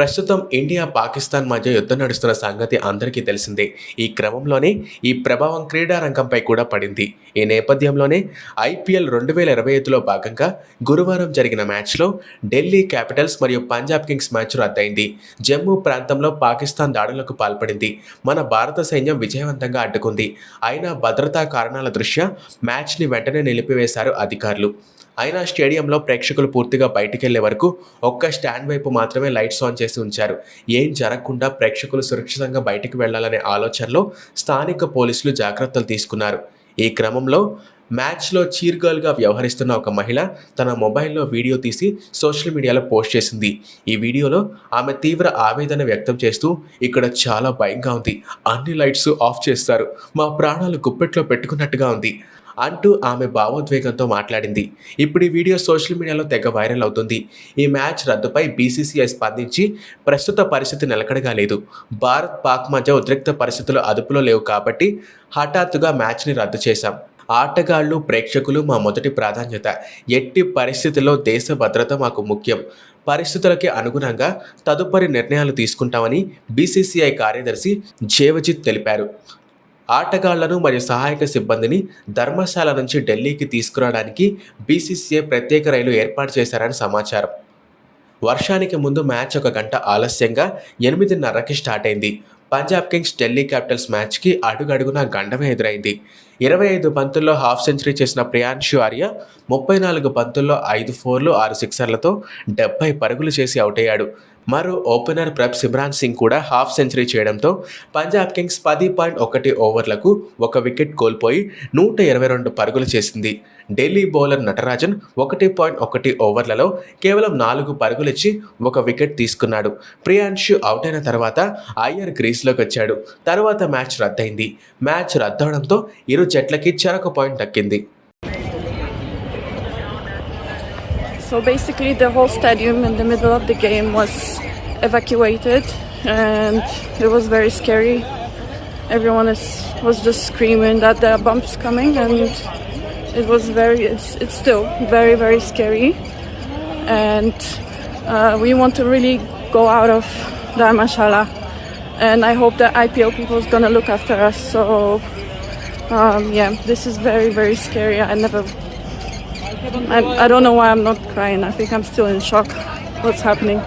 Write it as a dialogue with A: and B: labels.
A: ప్రస్తుతం ఇండియా పాకిస్తాన్ మధ్య యుద్ధం నడుస్తున్న సంగతి అందరికీ తెలిసిందే. ఈ క్రమంలోనే ఈ ప్రభావం క్రీడా రంగంపై కూడా పడింది. ఈ నేపథ్యంలోనే ఐపీఎల్ రెండు వేల ఇరవై ఐదులో భాగంగా గురువారం జరిగిన మ్యాచ్లో ఢిల్లీ క్యాపిటల్స్ మరియు పంజాబ్ కింగ్స్ మ్యాచ్ రద్దయింది. జమ్మూ ప్రాంతంలో పాకిస్తాన్ దాడులకు పాల్పడింది. మన భారత సైన్యం విజయవంతంగా అడ్డుకుంది. అయినా భద్రతా కారణాల దృష్ట్యా మ్యాచ్ని వెంటనే నిలిపివేశారు అధికారులు. అయినా స్టేడియంలో ప్రేక్షకులు పూర్తిగా బయటికి వెళ్ళే వరకు ఒక్క స్టాండ్ వైపు మాత్రమే లైట్స్ ఆన్ చేసి ఉంచారు. ఏం జరగకుండా ప్రేక్షకులు సురక్షితంగా బయటికి వెళ్ళాలనే ఆలోచనలో స్థానిక పోలీసులు జాగ్రత్తలు తీసుకున్నారు. ఈ క్రమంలో మ్యాచ్లో చీర్ గర్ల్గా వ్యవహరిస్తున్న ఒక మహిళ తన మొబైల్లో వీడియో తీసి సోషల్ మీడియాలో పోస్ట్ చేసింది. ఈ వీడియోలో ఆమె తీవ్ర ఆవేదన వ్యక్తం చేస్తూ ఇక్కడ చాలా భయంగా ఉంది. అన్ని లైట్స్ ఆఫ్ చేస్తారు. మా ప్రాణాలు గుప్పెట్లో పెట్టుకున్నట్టుగా ఉంది అంటూ ఆమె భావోద్వేగంతో మాట్లాడింది. ఇప్పుడు ఈ వీడియో సోషల్ మీడియాలో తెగ వైరల్ అవుతుంది. ఈ మ్యాచ్ రద్దుపై బీసీసీఐ స్పందించి ప్రస్తుత పరిస్థితి నిలకడగా లేదు. భారత్ పాక్ మధ్య ఉద్రిక్త పరిస్థితులు అదుపులో లేవు కాబట్టి హఠాత్తుగా మ్యాచ్ని రద్దు చేశాం. ఆటగాళ్ళు ప్రేక్షకులు మా మొదటి ప్రాధాన్యత. ఎట్టి పరిస్థితుల్లో దేశ భద్రత మాకు ముఖ్యం. పరిస్థితులకి అనుగుణంగా తదుపరి నిర్ణయాలు తీసుకుంటామని బీసీసీఐ కార్యదర్శి జేవజిత్ తెలిపారు. ఆటగాళ్ళను మరియు సహాయక సిబ్బందిని ధర్మశాల నుంచి ఢిల్లీకి తీసుకురావడానికి బీసీసీఐ ప్రత్యేక రైలు ఏర్పాటు చేశారని సమాచారం. వర్షానికి ముందు మ్యాచ్ ఒక గంట ఆలస్యంగా ఎనిమిదిన్నరకి స్టార్ట్ అయింది. పంజాబ్ కింగ్స్ ఢిల్లీ క్యాపిటల్స్ మ్యాచ్కి అడుగడుగునా గండమే ఎదురైంది. ఇరవై ఐదు పంతుల్లో హాఫ్ సెంచరీ చేసిన ప్రియాంశు ఆర్య ముప్పై నాలుగు పంతుల్లో ఐదు ఫోర్లు ఆరు సిక్సర్లతో డెబ్బై పరుగులు చేసి అవుట్ అయ్యాడు. మరో ఓపెనర్ ప్రభ్ సిమ్రాన్ సింగ్ కూడా హాఫ్ సెంచరీ చేయడంతో పంజాబ్ కింగ్స్ పది పాయింట్ ఒకటి ఓవర్లకు ఒక వికెట్ కోల్పోయి నూట ఇరవై రెండు పరుగులు చేసింది. ఢిల్లీ బౌలర్ నటరాజన్ ఒకటి పాయింట్ ఒకటి ఓవర్లలో కేవలం నాలుగు పరుగులిచ్చి ఒక వికెట్ తీసుకున్నాడు. ప్రియాంశు అవుట్ అయిన తర్వాత అయ్యర్ క్రీజ్లోకి వచ్చాడు. తర్వాత మ్యాచ్ రద్దయింది. మ్యాచ్ రద్దవడంతో ఇరు జట్లకి చెరొక పాయింట్ దక్కింది.
B: So basically, the whole stadium in the middle of the game was evacuated, and it was very scary. Everyone is, was just screaming that there are bumps coming, and it was very. It's, it's still very very scary, and uh, we want to really go out of Dharmashala, and I hope that IPO people is gonna look after us. So um, yeah, this is very very scary. I never I, I don't know why I'm not crying. I think I'm still in shock. What's happening?